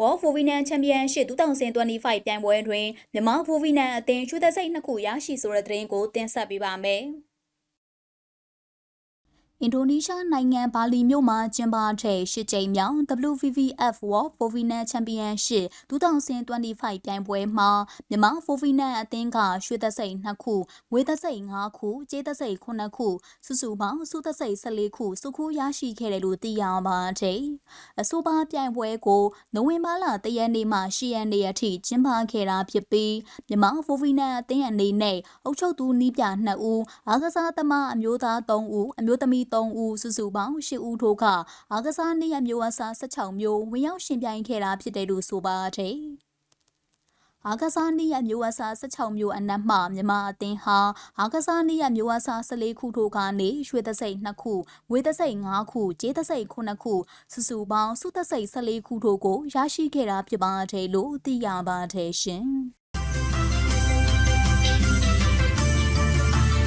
World Fovinan Championship 2025ပြိုင်ပွဲတွင်မြန်မာ Fovinan အသင်းရွှေသက်စိတ်နှစ်ခုရရှိဆိုတဲ့သတင်းကိုတင်ဆက်ပေးပါမယ်။ အင်ဒိုနီးရှားနိုင်ငံဘာလီမြို့မှာကျင်းပတဲ့ရှစ်ကြိမ်မြောက် WVVF World Fovinan Championship 2025ပြိုင်ပွဲမှာမြန်မာ Fovinan အသင်းကရွှေသက်စိတ်2ခု၊ငွေသက်စိတ်5ခု၊ကြေးသက်စိတ်9ခုစုစုပေါင်းစုသက်စိတ်14ခုစုခုရရှိခဲ့တယ်လို့သိရပါတယ်။အဆိုပါပြိုင်ပွဲကိုနိုဝင်ဘာလ3ရက်နေ့မှ10ရက်နေ့အထိကျင်းပခဲ့တာဖြစ်ပြီးမြန်မာ Fovinan အသင်းအနေနဲ့အုပ်ချုပ်သူနီးပြ2ဦး၊အားကစားသမားအမျိုးသား3ဦးအမျိုးသမီး3ဦးစုစုပေါင်း10ဦးထိုးကအားကစားနေရမျိုးအစား16မျိုးဝင်ရောက်ရှင်ပြိုင်ခဲ့တာဖြစ်တယ်လို့ဆိုပါတယ်။အာကစားနည်းရမျိုးအစား16မျိုးအနက်မှမြန်မာအသင်းဟာအာကစားနည်းရမျိုးအစား14ခုထိုးကနေရွှေသက်စိတ်2ခုငွေသက်စိတ်5ခုကြေးသက်စိတ်9ခုစုစုပေါင်းစုသက်စိတ်14ခုထိုးကိုရရှိခဲ့တာဖြစ်ပါတယ်လို့သိရပါတယ်ရှင်။